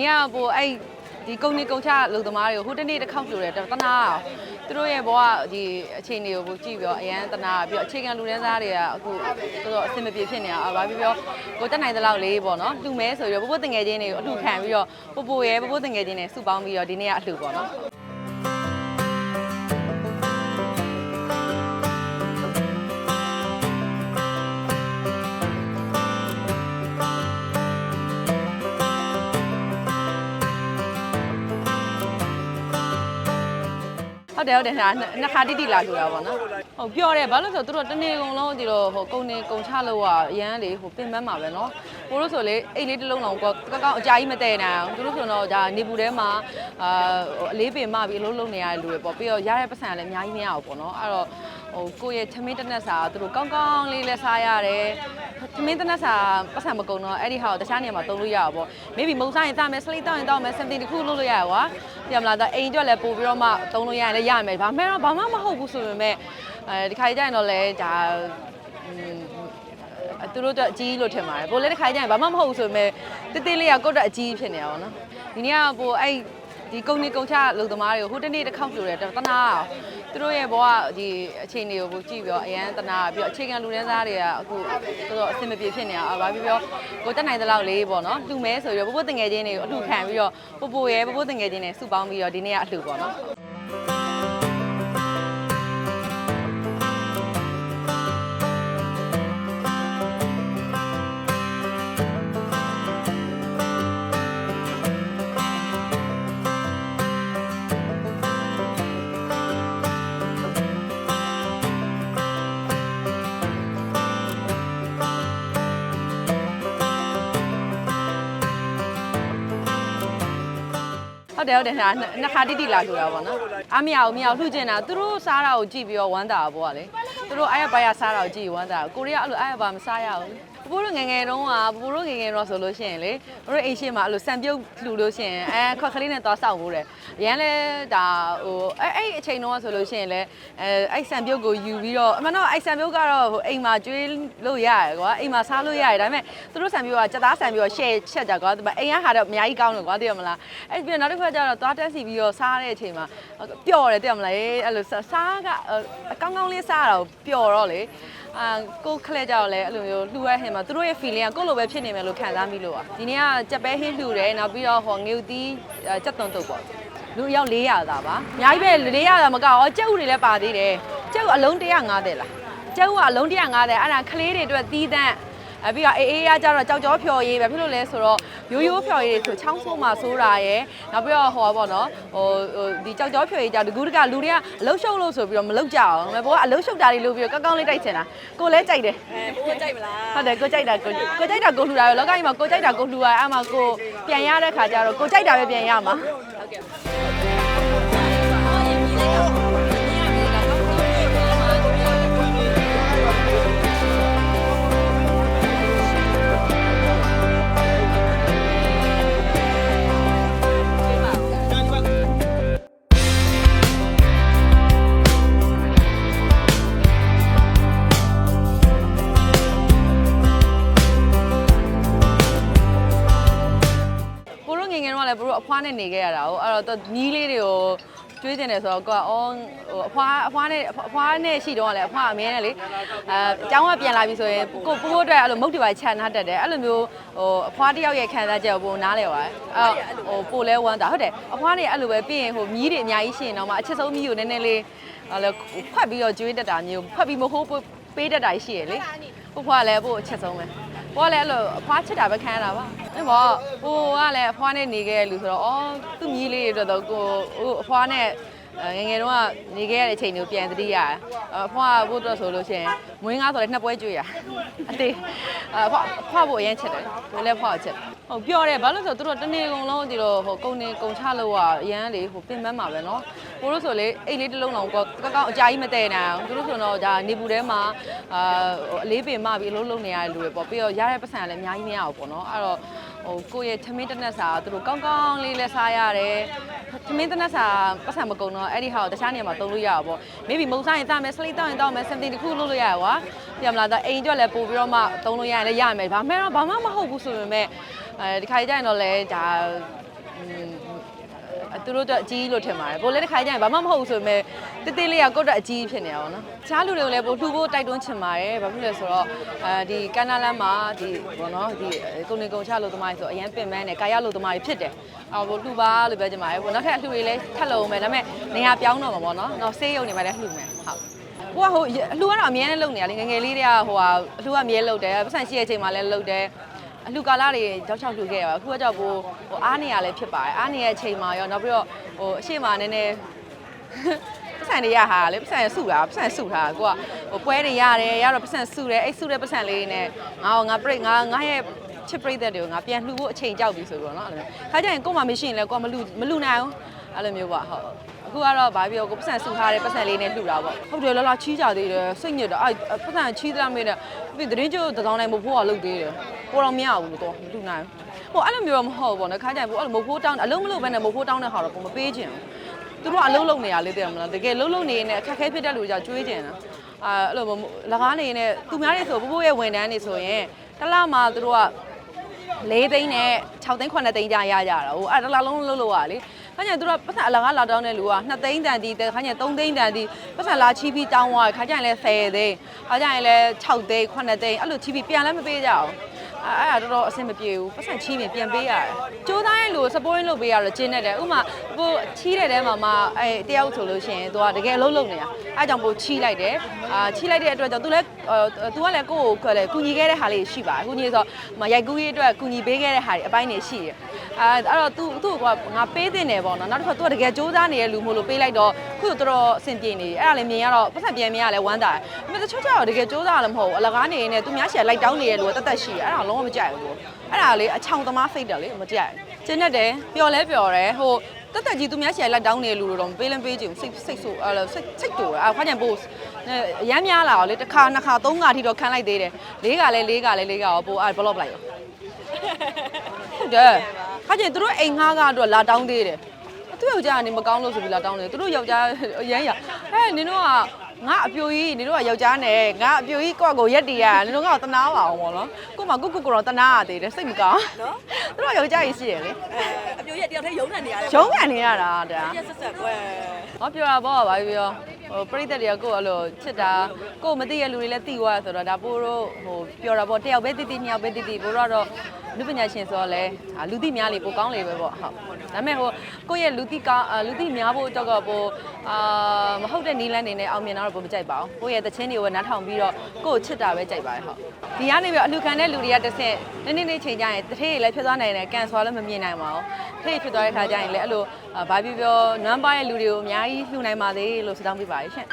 နေ့ကပိုအဲ့ဒီကုန်းနေကုန်းချလူသမားတွေကိုဟိုတနေ့တစ်ခေါက်ပြောတယ်တနာအောင်သူတို့ရဲ့ဘဝဒီအခြေအနေကိုပိုကြည့်ပြီးတော့အရန်တနာပြီးတော့အခြေခံလူတန်းစားတွေကအခုတော်တော်အဆင်မပြေဖြစ်နေတာဘာဖြစ်ပြောကိုတက်နိုင်တဲ့လောက်လေးပေါ့နော်လှူမဲဆိုပြီးတော့ပို့ပို့တင်ငယ်ချင်းတွေကိုအလှူခံပြီးတော့ပို့ပို့ရဲပို့ပို့တင်ငယ်ချင်းတွေစုပေါင်းပြီးတော့ဒီနေ့ကအလှူပေါ့နော် ဟုတ်တယ်ဟုတ်တယ်ဒါနှစ်ခါတိတိလာဆိုတာပေါ့နော်ဟုတ်ပြောတယ်ဘာလို့ဆိုတော့သူတို့တနေ့ကုန်လုံးဒီလိုဟိုကုန်နေကုန်ချလို့อ่ะအရန်လေဟိုပင်ပန်းမှာပဲနော်ကိုတို့ဆိုလေအိတ်လေးတစ်လုံးလောင်ကောကောက်ကောက်အကြာကြီးမတည့်နိုင်အောင်သူတို့ဆိုတော့ဒါနေပူထဲမှာအာအလေးပင်မပြီးအလုံးလုံးနေရတဲ့လူတွေပေါ့ပြီးတော့ရတဲ့ပတ်စံလည်းအများကြီးမရအောင်ပေါ့နော်အဲ့တော့ ဟိုကိုယ့်ရဲ့သမင်းတစ်နက်စာသူတို့ကောင်းကောင်းလေးလဲစားရတယ်သမင်းတစ်နက်စာပတ်စံမကုန်တော့အဲ့ဒီဟာကိုတခြားနေရာမှာသုံးလို့ရအောင်ပေါ့ maybe မုံစားရင်စားမယ်စလိတ်တောင်းရင်တောင်းမယ် something တစ်ခုလုပ်လို့ရရကွာပြမလားဒါအိမ်ကျွက်လည်းပို့ပြီးတော့မှသုံးလို့ရရင်လည်းရမယ်ဘာမှတော့ဘာမှမဟုတ်ဘူးဆိုပေမဲ့အဲဒီခါကျရင်တော့လေဒါအသူတို့တော့အကြီးလို့ထင်ပါတယ်ပိုလည်းတစ်ခါကျရင်ဘာမှမဟုတ်ဘူးဆိုပေမဲ့တေးသေးလေးကကိုယ့်တော့အကြီးဖြစ်နေတာပေါ့နော်ဒီနေ့ကပိုအဲ့ဒီကုန်းနေကုန်းချလူသမားတွေကိုဟိုတနေ့တစ်ခေါက်ပြောတယ်တနာအောင် သူတို့ရဲ့ဘဝဒီအခြေအနေကိုပိုကြည့်ပြီးတော့အရန်တနာပြီးတော့အခြေခံလူတန်းစားတွေကအခုတော်တော်အဆင်မပြေဖြစ်နေတာဘာဖြစ်ပြောကိုတက်နိုင်တဲ့လောက်လေးပေါ့နော်လှူမဲဆိုပြီးတော့ပို့ပို့တင်ငယ်ချင်းတွေကိုအလှူခံပြီးတော့ပို့ပို့ရဲပို့ပို့တင်ငယ်ချင်းတွေစုပေါင်းပြီးတော့ဒီနေ့ကအလှူပေါ့နော် ဟုတ်တယ်ဟုတ်တယ်ဟာနှစ်ခါတိတိလာဆိုတာပေါ့နော်အမရအောင်မရအောင်လှူကျင်တာသူတို့စားတာကိုကြည့်ပြီးတော့ဝမ်းတာပေါ့ကလေ သူတို့အားရပါရစားတာကိုကြည့်ဝမ်းတာကိုရီးယားအဲ့လိုအားရပါမစားရဘူးပပိုးတို့ငယ်ငယ်တုန်းကပပိုးတို့ငယ်ငယ်တော့ဆိုလို့ရှိရင်လေတို့အိမ်ရှိမှာအဲ့လိုစံပြုတ်လှူလို့ရှိရင်အဲခွက်ကလေးနဲ့သွားဆောက်ဖို့တယ်ရန်လဲဒါဟိုအဲအဲ့အချိန်တုန်းကဆိုလို့ရှိရင်လေအဲအဲ့စံပြုတ်ကိုယူပြီးတော့အမှန်တော့အဲ့စံပြုတ်ကတော့ဟိုအိမ်မှာကျွေးလို့ရတယ်ကွာအိမ်မှာစားလို့ရတယ်ဒါပေမဲ့သူတို့စံပြုတ်ကစက်သားစံပြုတ်က share ချက်ကြကွာအိမ်ကဟာတော့အများကြီးကောင်းတယ်ကွာသိရမလားအဲ့ပြီးတော့နောက်တစ်ခါကျတော့သွားတက်စီပြီးတော့စားတဲ့အချိန်မှာပျော့တယ်သိရမလားအဲ့လိုစားကအကောင်းကောင်းလေးစားတာကိုပျော့တော့လေအာကိုခလက်ကြတော့လေအဲ့လိုမျိုးလှူရဟင်မှာသူတို့ရဲ့ feeling ကကိုယ့်လိုပဲဖြစ်နေမယ်လို့ခံစားမိလို့อ่ะဒီနေ့ကကြက်ပဲဟင်းလှူတယ်နောက်ပြီးတော့ဟောငေဦးတီးကြက်သွန်တုပ်ပေါ့လူအယောက်400သာပါအများကြီးပဲ400သာမကောကြက်ဥတွေလည်းပါသေးတယ်ကြက်ဥအလုံး150လားကြက်ဥကအလုံး150အဲ့ဒါကလေးတွေအတွက်တီးတန့်အပြီးတော့အေးအေးရကြတော့ကြောက်ကြောဖြော်ရည်ပဲဖြစ်လို့လဲဆိုတော့ ရိုးရိုးဖြော်ရည်ဆိုချောင်းဆိုးမှာဆိုးတာရယ်နောက်ပြီးတော့ဟောပါတော့ဟိုဟိုဒီကြောက်ကြောဖြော်ရည်ကြောက်ဒီကူတကလူတွေကအလုတ်ရှုပ်လို့ဆိုပြီးတော့မလုတ်ကြအောင်ဒါပေမဲ့ဘောကအလုတ်ရှုပ်တာတွေလုပ်ပြီးတော့ကောက်ကောက်လေးတိုက်ချင်တာကိုလည်းကြိုက်တယ်အဲဘိုးကြိုက်မလားဟုတ်တယ်ကိုကြိုက်တာကိုကိုကြိုက်တာကိုလှူတာရောလောကကြီးမှာကိုကြိုက်တာကိုလှူရအဲ့မှာကိုပြန်ရတဲ့ခါကျတော့ကိုကြိုက်တာပဲပြန်ရမှာဟုတ်ကဲ့ လည်းဘတို့အဖွားနဲ့နေခဲ့ရတာကိုအဲ့တော့နီးလေးတွေကိုကျွေးတင်တယ်ဆိုတော့ကိုကအော်ဟိုအဖွားအဖွားနဲ့အဖွားနဲ့ရှိတော့လည်းအဖွားအမြဲတမ်းလေအဲအကြောင်းကပြန်လာပြီဆိုရင်ကိုပိုးပိုးအတွက်အဲ့လိုမုတ်တွေပါခြံထားတတ်တယ်အဲ့လိုမျိုးဟိုအဖွားတယောက်ရဲ့ခံစားချက်ကိုပိုနားလဲပါအဲ့ဟိုပိုလဲဝမ်းတာဟုတ်တယ်အဖွားနေအဲ့လိုပဲပြီးရင်ဟိုမြီးတွေအများကြီးရှိရင်တော့မှအချက်ဆုံးမြီးကိုနည်းနည်းလေးအဲ့လိုခွက်ပြီးတော့ကျွေးတတ်တာမျိုးခွက်ပြီးမဟုတ်ပေးတတ်တာရှိရလေဟိုဖွားလည်းပို့အချက်ဆုံးပဲ ကိုကလည်းအဲ့လိုအဖွားချစ်တာပဲခံရတာပါအဲ့ပေါ့ဟိုကလည်းအဖွားနဲ့နေခဲ့ရလူဆိုတော့အော်သူ့မြည်လေးတွေတော့ကိုဟိုအဖွားနဲ့ငငယ်တုန်းကနေခဲ့ရတဲ့အချိန်မျိုးပြန်သတိရတယ်အဖွားဘို့တော့ဆိုလို့ရှိရင်မွေးငါဆိုလည်းနှစ်ပွဲကြွေးရအသေးအဖွားအဖွားဘို့အရင်ချစ်တယ်ကိုလည်းဖွားကိုချစ်ဟုတ်ပြောတယ်ဘာလို့ဆိုသူတို့တနေ့ကုန်လုံးဒီလိုဟိုကုန်နေကုန်ချလို့ကအရန်လေဟိုပင်ပန်းမှာပဲเนาะ ကိုတို့ဆိုလေအိတ်လေးတစ်လုံးလုံးကောကောက်ကောက်အကြာကြီးမတည့်နိုင်အောင်သူတို့ဆိုတော့ဒါနေပူထဲမှာအာအလေးပင်မပြီးအလုပ်လုပ်နေရတဲ့လူတွေပေါ့ပြီးတော့ရတဲ့ပတ်စံကလည်းအများကြီးမရအောင်ပေါ့နော်အဲ့တော့ဟိုကိုယ့်ရဲ့သမင်းတနက်စာသူတို့ကောင်းကောင်းလေးလဲစားရတယ်သမင်းတနက်စာပတ်စံမကုန်တော့အဲ့ဒီဟာကိုတခြားနေရာမှာသုံးလို့ရအောင်ပေါ့ maybe မုံစားရင်စားမယ်စလိတ်တောင်းရင်တောင်းမယ် something တစ်ခုလုပ်လို့ရရကွာပြမလားဒါအိမ်အတွက်လည်းပို့ပြီးတော့မှသုံးလို့ရရင်လည်းရမယ်ဘာမှမဟုတ်ဘူးဆိုပေမဲ့အဲဒီခါကျရင်တော့လဲဒါ သူတို့တော့အကြီးလို့ထင်ပါတယ်။ဘိုးလည်းတစ်ခါကျရင်ဘာမှမဟုတ်ဘူးဆိုပေမဲ့တိတိလေးကကိုယ့်တော့အကြီးဖြစ်နေတာပေါ့နော်။တခြားလူတွေကိုလည်းပို့လှူဖို့တိုက်တွန်းချင်ပါတယ်။ဘာဖြစ်လဲဆိုတော့အဲဒီကန်နာလန်မှာဒီဘောနော်ဒီကုန်နေကုန်ချလို့သမားတွေဆိုအရန်ပင်ပန်းတယ်ကာယလို့သမားတွေဖြစ်တယ်။အော်ဘို့လှူပါလို့ပြောချင်ပါတယ်။ဘောနောက်ထပ်အလှူတွေလည်းထပ်လုံမယ်ဒါပေမဲ့နေရာပြောင်းတော့မှာပေါ့နော်။နောက်ဆေးရုံတွေမှာလည်းလှူမယ်။ဟုတ်။ကိုကဟိုအလှူကတော့အမြဲတမ်းလုပ်နေရလေငယ်ငယ်လေးတွေကဟိုဟာအလှူကအမြဲလုပ်တယ်ပတ်စံရှိတဲ့အချိန်မှာလည်းလုပ်တယ် အလှကာလတွေကြောက်ချောက်လှူခဲ့ရပါအခုကကြောက်ဖို့ဟိုအားနေရလဲဖြစ်ပါတယ်အားနေရအချိန်မှာရောနောက်ပြီးတော့ဟိုအရှိမနည်းနည်းပတ်စံတွေရဟာလေပတ်စံစုတာပတ်စံစုတာကိုကဟိုပွဲတွေရတယ်ရတော့ပတ်စံစုတယ်အဲ့စုတဲ့ပတ်စံလေးနဲ့ငါ့ငါပြိငါငါရဲ့ချစ်ပြိသက်တွေကိုငါပြန်လှူဖို့အချိန်ကြောက်ပြီဆိုပြီးတော့နော်အဲ့လိုမျိုးခါကြရင်ကို့မှာမရှိရင်လည်းကိုကမလှူမလှူနိုင်ဘူးအဲ့လိုမျိုးပေါ့ဟုတ် အခုကတော့ဗာပြီးတော့ကိုပတ်စံစုထားတဲ့ပတ်စံလေးနဲ့လှူတာပေါ့ဟုတ်တယ်လာလာချီးကြသေးတယ်စိတ်ညစ်တာအဲ့ပတ်စံချီးသလားမေးတယ်ပြီးသတင်းကျိုးတစောင်းနိုင်မဖို့ကလုပ်သေးတယ်ကိုတော့မရဘူးတော့မလှူနိုင်ဘူးဟိုအဲ့လိုမျိုးတော့မဟုတ်ဘူးပေါ့နော်ခါကျရင်ကိုအဲ့လိုမဖို့တောင်းအလုံးမလို့ပဲနဲ့မဖို့တောင်းတဲ့ဟာတော့ကိုမပေးချင်ဘူးသူတို့ကအလုံးလုံးနေရလေးတည်မလားတကယ်လုံးလုံးနေနေအခက်ခဲဖြစ်တဲ့လူကြောင့်ကျွေးကျင်တာအာအဲ့လိုလကားနေနေသူများတွေဆိုဘိုးဘိုးရဲ့ဝန်တန်းနေဆိုရင်တစ်လမှာသူတို့က၄သိန်းနဲ့6သိန်း9သိန်းကြာရကြတာဟိုအဲ့တစ်လလုံးလုံးလို့ရလေ ခါကျရင်သူတို့ပတ်စံအလကားလာတောင်းတဲ့လူက2သိန်းတန်တီးခါကျရင်3သိန်းတန်တီးပတ်စံလာချီးပြီးတောင်းသွားခါကျရင်လည်း10သိန်းခါကျရင်လည်း6သိန်း9သိန်းအဲ့လိုချီးပြီးပြန်လည်းမပေးကြအောင် အဲ့အဲ့ဒါတော်တော်အဆင်မပြေဘူးပတ်စံချီးရင်ပြန်ပေးရတယ်ကြိုးသားရဲ့လူ supporting လုပ်ပေးရတော့ကျင်းနေတယ်ဥမာဟိုချီးတဲ့တဲမှာမှအဲတယောက်ဆိုလို့ရှိရင်သူကတကယ်အလုံးလုံးနေတာအဲ့ကြောင့်ပို့ချီးလိုက်တယ်အာချီးလိုက်တဲ့အတွက်ကြောင့်သူလည်းသူကလည်းကိုယ့်ကိုယ်ကူညီခဲ့တဲ့ဟာလေးရှိပါတယ်ကူညီဆိုမရိုက်ကူးရေးအတွက်ကူညီပေးခဲ့တဲ့ဟာတွေအပိုင်းတွေရှိတယ်အဲအဲ့တော့သူသူ့ကငါပေးတင်တယ်ပေါ့နော်နောက်တစ်ခါသူကတကယ်စူးစမ်းနေတဲ့လူမို့လို့ပေးလိုက်တော့ခုတော်တော်အဆင်ပြေနေတယ်အဲ့ဒါလည်းမြင်ရတော့ပတ်သက်ပြန်မြင်ရလဲဝမ်းသာတယ်ဒါပေမဲ့တချို့ကျတော့တကယ်စူးစမ်းရလည်းမဟုတ်ဘူးအလကားနေနေသူများရှယ်လိုက်တောင်းနေတဲ့လူကတတ်တတ်ရှိတယ်အဲ့ဒါလုံးဝမကြိုက်ဘူးအဲ့ဒါလေအချောင်သမားစိတ်တယ်လေမကြိုက်ကျင်းတတ်တယ်ပျော်လဲပျော်တယ်ဟိုတက်တက်ကြီးသူများရှယ်လိုက်တောင်းနေတဲ့လူတို့တော့ပေးလင်းပေးချင်စိတ်စိတ်ဆိုအဲ့စိတ်စိတ်တူတယ်အဲ့ခွာကြံပို့ရမ်းများလာတော့လေတစ်ခါနှစ်ခါသုံးခါထိတော့ခံလိုက်သေးတယ်လေးကလည်းလေးကလည်းလေးကရောပို့အဲ့ဘလော့လိုက်ရောဟုတ်တယ်ခါကျရင်သူတို့အိမ်ငှားကတော့လာတောင်းသေးတယ်သူ့ယောက်ျားကနေမကောင်းလို့ဆိုပြီးလာတောင်းတယ်သူတို့ယောက်ျားရမ်းရဟဲ့နင်တို့က ငါအပြိုကြီးနင်တို့ကယောက်ျားနဲ့ငါအပြိုကြီးကိုယ့်ကိုရက်တီးရနင်တို့ကတော့တနာပါအောင်ပေါ့နော်ကို့မှာကိုကိုကိုတော့တနာရသေးတယ်စိတ်မကောင်းနော်သူတို့ယောက်ျားကြီးရှိတယ်လေအဲအပြိုရက်တယောက်တည်းရုံးနေနေရတယ်ရုံးကန်နေရတာဒါရက်ဆက်ဆက်ကွယ်ဟောပြောတာပေါ့ဗာပြောဟိုပရိသတ်တွေကကိုယ့်အဲ့လိုချစ်တာကိုယ်မသိရလူတွေလည်းသိသွားဆိုတော့ဒါပို့တော့ဟိုပြောတာပေါ့တယောက်ပဲတိတိနှစ်ယောက်ပဲတိတိပို့တော့လူပညာရှင်ဆိုတော့လဲလူသိများလေပိုကောင်းလေပဲပေါ့ဟုတ် ဒါပေမဲ့ဟိုကိုယ့်ရဲ့လူသိကောင်းလူသိများဖို့တော့ကပိုအာမဟုတ်တဲ့နီးလန်းနေနဲ့အောင်မြင်တော့ပိုမကြိုက်ပါဘူးကိုယ့်ရဲ့တခြင်းတွေကိုနားထောင်ပြီးတော့ကိုယ့်ကိုချစ်တာပဲကြိုက်ပါတယ်ဟုတ်ဒီကနေပြီးအလူခံတဲ့လူတွေကတစ်ဆင့်နည်းနည်းလေးချိန်ကြရင်တထေးတွေလည်းဖြစ်သွားနိုင်တယ်ကန်ဆိုလည်းမမြင်နိုင်ပါဘူးတထေးဖြစ်သွားတဲ့ခါကျရင်လည်းအဲ့လိုဘာပြောပြောနွမ်းပါရဲ့လူတွေကိုအများကြီးလှူနိုင်ပါသေးလို့ဆုတောင်းပေးပါရရှင်